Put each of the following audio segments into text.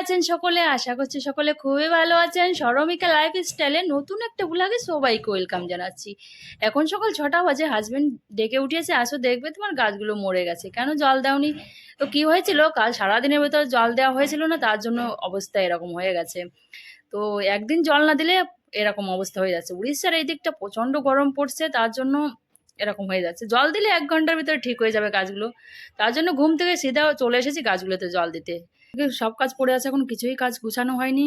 আছেন সকলে? আশা করছি সকলে খুবই ভালো আছেন। সরমিকা লাইফ স্টাইলে নতুন একটা ব্লগে সবাইকে ওয়েলকাম জানাচ্ছি। এখন সকাল ছটা বাজে হাজবেন্ড ডেকে উঠিয়েছে, আসো দেখবে তোমার গাছগুলো মরে গেছে। কেন জল দাওনি? তো কি হয়েছিল? কাল সারাদিনের ভেতর জল দেওয়া হয়েছিল না, তার জন্য অবস্থা এরকম হয়ে গেছে। তো একদিন জল না দিলে এরকম অবস্থা হয়ে যাচ্ছে। উড়িষ্যার এই দিকটা প্রচণ্ড গরম পড়ছে, তার জন্য এরকম হয়ে যাচ্ছে। জল দিলে এক ঘণ্টার ভিতরে ঠিক হয়ে যাবে গাছগুলো। তার জন্য ঘুম থেকে সিধা চলে এসেছি গাছগুলোতে জল দিতে। সব কাজ পড়ে আছে, এখন কিছুই কাজ গুছানো হয়নি।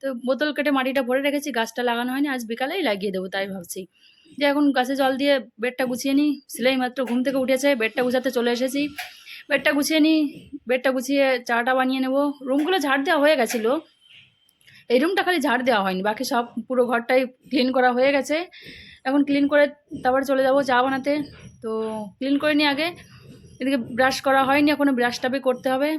তো বোতল কেটে মাটিটা ভরে রেখেছি, গাছটা লাগানো হয়নি, আজ বিকালেই লাগিয়ে দেবো তাই ভাবছি। যে এখন গাছে জল দিয়ে বেডটা গুছিয়ে নিই, সেলাই মাত্র ঘুম থেকে উঠেছে, বেডটা গুছাতে চলে এসেছি। বেডটা গুছিয়ে নিই, বেডটা গুছিয়ে চাটা বানিয়ে নেব। রুমগুলো ঝাড় দেওয়া হয়ে গেছিল। এই রুমটা খালি ঝাড় দেওয়া হয়নি, বাকি সব পুরো ঘরটাই ক্লিন করা হয়ে গেছে। এখন ক্লিন করে তারপর চলে যাব চা বানাতে। তো ক্লিন করে নিই আগে। এদিকে ব্রাশ করা হয়নি এখনও ব্রাশ টাবে করতে হবে।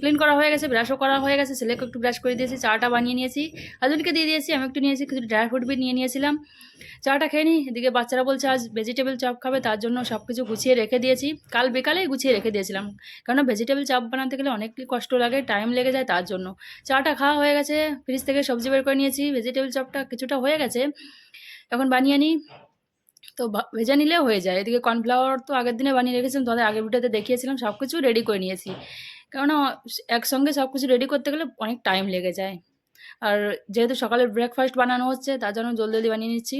ক্লিন করা হয়ে গেছে ব্রাশও করা হয়ে গেছে, ছেলেকে একটু ব্রাশ করে দিয়েছি, চাটা বানিয়ে নিয়েছি। হাজবেন্ডকে দিয়ে দিয়েছি, আমি একটু নিয়েছি, কিছু ড্রাই ফ্রুট বি নিয়ে নিয়েছিলাম। চাটা খেয়ে নিই এদিকে বাচ্চারা বলছে আজ ভেজিটেবল চপ খাবে, তার জন্য সব কিছু গুছিয়ে রেখে দিয়েছি। কাল বিকালেই গুছিয়ে রেখে দিয়েছিলাম। কেননা ভেজিটেবল চপ বানাতে গেলে অনেকই কষ্ট লাগে টাইম লেগে যায় তার জন্য। চাটা খাওয়া হয়ে গেছে ফ্রিজ থেকে সবজি বের করে নিয়েছি ভেজিটেবল চপটা কিছুটা হয়ে গেছে। এখন বানিয়ে নিই তো ভেজে নিলেও হয়ে যায়। এদিকে কর্নফ্লাওয়ার তো আগের দিনে বানিয়ে রেখেছিলাম, তোমাদের আগের ভিডিওতে দেখিয়েছিলাম সব কিছু রেডি করে নিয়েছি। কেননা, একসঙ্গে সব কিছু রেডি করতে গেলে অনেক টাইম লেগে যায়। আর যেহেতু সকালে ব্রেকফাস্ট বানানো হচ্ছে, তার জন্য জলদি জলদি বানিয়ে নিচ্ছি।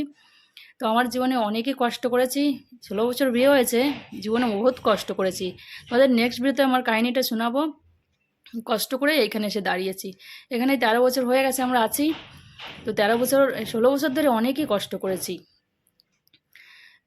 তো আমার জীবনে অনেকই কষ্ট করেছি। ষোলো বছর বিয়ে হয়েছে, জীবনে বহুত কষ্ট করেছি। তোমাদের নেক্সট ভিডিওতে আমার কাহিনিটা শোনাবো। কষ্ট করে এখানে এসে দাঁড়িয়েছি। এখানে তেরো বছর হয়ে গেছে আমরা আছি। তো তেরো বছর, ষোলো বছর ধরে অনেকই কষ্ট করেছি।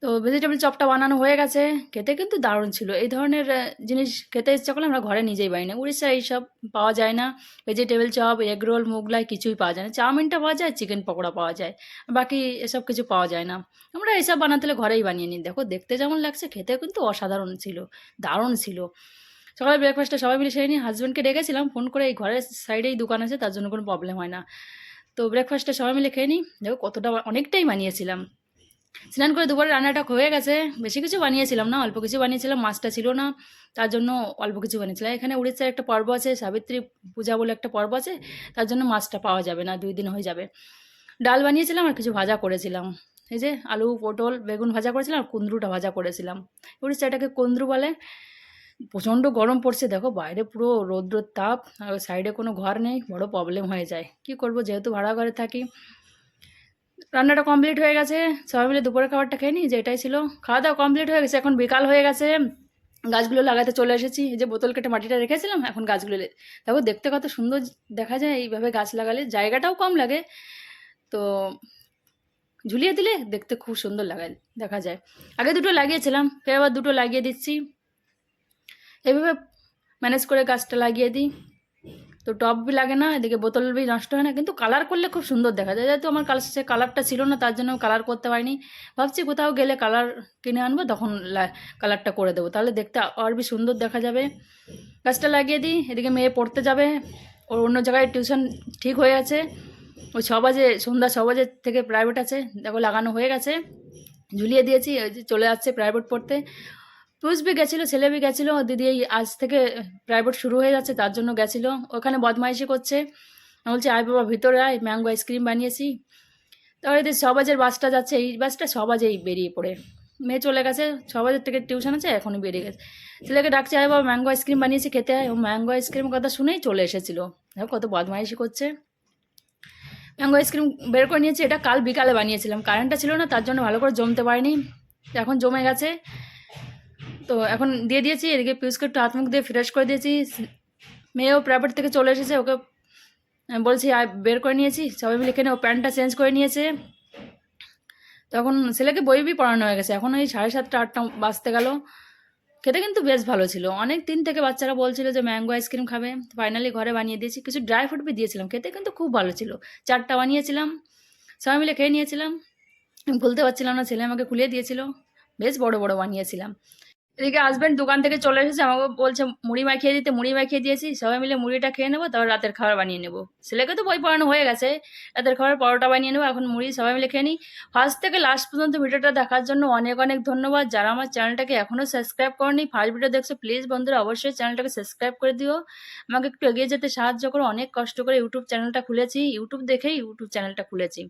তো ভেজিটেবল চপটা বানানো হয়ে গেছে। খেতে কিন্তু দারুণ ছিল। এই ধরনের জিনিস খেতে ইচ্ছা করলে আমরা ঘরে নিজেই পাই না। উড়িষ্যায় এইসব পাওয়া যায় না। Vegetable chop egg roll Mughlai কিছুই পাওয়া যায় না। চাউমিনটা পাওয়া যায় চিকেন পকোড়া পাওয়া যায়। বাকি এসব কিছু পাওয়া যায় না। আমরা এইসব বানাতে ঘরেই বানিয়ে নিই। দেখো, দেখতে যেমন লাগছে খেতে কিন্তু অসাধারণ ছিল, দারুণ ছিল। সকালে ব্রেকফাস্টটা সবাই মিলে সেরে নিই হাজব্যান্ডকে ডেকেছিলাম ফোন করে এই ঘরের সাইডেই দোকান আছে, তার জন্য কোনো প্রবলেম হয় না। তো ব্রেকফাস্টটা সবাই মিলে খেয়ে নিই। দেখো, কতটা অনেকটাই বানিয়েছিলাম। স্নান করে দুপুরে রান্নাটা হয়ে গেছে। বেশি কিছু বানিয়েছিলাম না, অল্প কিছু বানিয়েছিলাম, মাছটা ছিল না, তার জন্য অল্প কিছু বানিয়েছিলাম। এখানে উড়িষ্যার একটা পর্ব আছে, সাবিত্রী পূজা বলে একটা পর্ব আছে, তার জন্য মাছটা পাওয়া যাবে না, দুই দিন হয়ে যাবে। ডাল বানিয়েছিলাম আর কিছু ভাজা করেছিলাম। এই যে আলু, পটল, বেগুন ভাজা করেছিলাম আর কুন্দ্রুটা ভাজা করেছিলাম। উড়িষ্যাটাকে কুন্দ্রু বলে। প্রচণ্ড গরম পড়ছে, দেখো বাইরে পুরো রৌদ্র তাপ আর সাইডে কোনো ঘর নেই, বড় প্রবলেম হয়ে যায়। কি করব, যেহেতু ভাড়া ঘরে থাকি রান্নাটা কমপ্লিট হয়ে গেছে। সবাই মিলে দুপুরের খাবারটা খেয়ে নিই যে এটাই ছিল। খাওয়া দাওয়া কমপ্লিট হয়ে গেছে, এখন বিকাল হয়ে গেছে। গাছগুলো লাগাতে চলে এসেছি। এই যে বোতল কেটে মাটিটা রেখেছিলাম, এখন গাছগুলো দেখো, দেখতে কত সুন্দর দেখা যায় এইভাবে গাছ লাগালে। জায়গাটাও কম লাগে। তো ঝুলিয়ে দিলে দেখতে খুব সুন্দর লাগায়, দেখা যায়। আগে দুটো লাগিয়েছিলাম, ফের আবার দুটো লাগিয়ে দিচ্ছি। এভাবে ম্যানেজ করে গাছটা লাগিয়ে দিই। তো টপ বি লাগে না, এদিকে বোতল বি নষ্ট হয় না, কিন্তু কালার করলে খুব সুন্দর দেখা যায়। যেহেতু আমার কালার সে কালারটা ছিল না, তার জন্য কালার করতে পারিনি। ভাবছি কোথাও গেলে কালার কিনে আনব, তখন কালারটা করে দেবো। তাহলে দেখতে আর বি সুন্দর দেখা যাবে। গাছটা লাগিয়ে দিই, এদিকে মেয়ে পড়তে যাবে। ওর অন্য জায়গায় টিউশন ঠিক হয়ে আছে। ওই ছ বাজে, সন্ধ্যা ছ বাজে থেকে প্রাইভেট আছে। দেখো লাগানো হয়ে গেছে। ঝুলিয়ে দিয়েছি চলে যাচ্ছে প্রাইভেট পড়তে। পুষ বি গেছিল, ছেলে বি গেছিল দিদি এই আজ থেকে প্রাইভেট শুরু হয়ে যাচ্ছে, তার জন্য গেছিল। ওখানে বদমাইশি করছে। বলছি, আয় বাবা, ভিতরে আয় ম্যাঙ্গো আইসক্রিম বানিয়েছি। তারপরে এদের ছ বাজের বাসটা যাচ্ছে, এই বাসটা ছ বাজেই বেরিয়ে পড়ে। মেয়ে চলে গেছে ছ বাজের থেকে টিউশন আছে, এখনই বেরিয়ে গেছে। ছেলেকে ডাকছে, আয় বাবা ম্যাঙ্গো আইসক্রিম বানিয়েছি, খেতে আয়। ও ম্যাঙ্গো আইসক্রিম কথা শুনেই চলে এসেছিল। দেখো কত বদমাইশি করছে। ম্যাঙ্গো আইসক্রিম বের করে নিয়েছি, এটা কাল বিকালে বানিয়েছিলাম। কারেন্টটা ছিল না, তার জন্য ভালো করে জমতে পারিনি। এখন জমে গেছে। তো এখন দিয়ে দিয়েছি, এদিকে পিউসকে একটু হাত মুখ দিয়ে ফ্রেশ করে দিয়েছি। মেয়েও প্রাইভেট থেকে চলে এসেছে, ওকে বলছি বের করে নিয়েছি। সবাই মিলে এখানে ও প্যান্টটা চেঞ্জ করে নিয়েছে। তখন ছেলেকে বই বই পড়ানো হয়ে গেছে। এখন ওই সাড়ে সাতটা, আটটা বাজতে গেল। খেতে কিন্তু বেশ ভালো ছিল। অনেক দিন থেকে বাচ্চারা বলছিল যে ম্যাঙ্গো আইসক্রিম খাবে। ফাইনালি ঘরে বানিয়ে দিয়েছি। কিছু ড্রাই ফ্রুট বি দিয়েছিলাম। খেতে কিন্তু খুব ভালো ছিল। চারটা বানিয়েছিলাম। সবাই মিলে খেয়ে নিয়েছিলাম। ভুলতে পারছিলাম না, ছেলে আমাকে খুলিয়ে দিয়েছিল। বেশ বড় বড় বানিয়েছিলাম। এদিকে হাজবেন্ড দোকান থেকে চলে এসেছে, আমাকে বলছে, মুড়ি মাখিয়ে দিতে, মুড়ি মাখিয়ে দিয়েছি সবাই মিলে মুড়িটা খেয়ে নেব, তারপর রাতের খাবার বানিয়ে নেব। ছেলেকে তো বই পড়ানো হয়ে গেছে, রাতের খাবার পরোটা বানিয়ে নেব, এখন মুড়ি সবাই মিলে খেয়ে নিই। ফার্স্ট থেকে লাস্ট পর্যন্ত ভিডিওটা দেখার জন্য অনেক অনেক ধন্যবাদ। যারা আমার চ্যানেলটাকে এখনও সাবস্ক্রাইব করেনি ফার্স্ট ভিডিও দেখছ প্লিজ বন্ধুরা, অবশ্যই চ্যানেলটাকে সাবস্ক্রাইব করে দিও। আমাকে একটু এগিয়ে যেতে সাহায্য করো, অনেক কষ্ট করে ইউটিউব চ্যানেলটা খুলেছি। ইউটিউব দেখেই ইউটিউব চ্যানেলটা খুলেছি।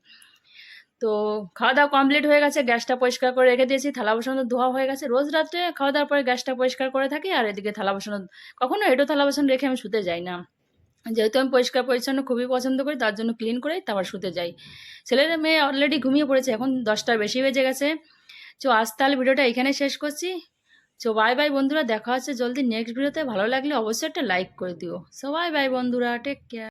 তো খাওয়া দাওয়া কমপ্লিট হয়ে গেছে, গ্যাসটা পরিষ্কার করে রেখে দিয়েছি, থালা বাসন ধোয়া হয়ে গেছে। রোজ রাত্রে খাওয়া দাওয়ার পরে গ্যাসটা পরিষ্কার করে থাকি আর এদিকে থালা বাসন, কখনো এটো থালা বাসন রেখে আমি শুতে যাই না। যেহেতু আমি পরিষ্কার পরিচ্ছন্ন খুবই পছন্দ করি, তার জন্য ক্লিন করে তারপর শুতে যাই। ছেলের মেয়ে অলরেডি ঘুমিয়ে পড়েছে, এখন দশটার বেশি বেজে গেছে। তো আজ তাহলে ভিডিওটা এখানে শেষ করছি। তো বাই বাই বন্ধুরা, দেখা হচ্ছে জলদি নেক্সট ভিডিওতে ভালো লাগলে অবশ্যই একটা লাইক করে দিও। সবাই বাই বন্ধুরা টেক কেয়ার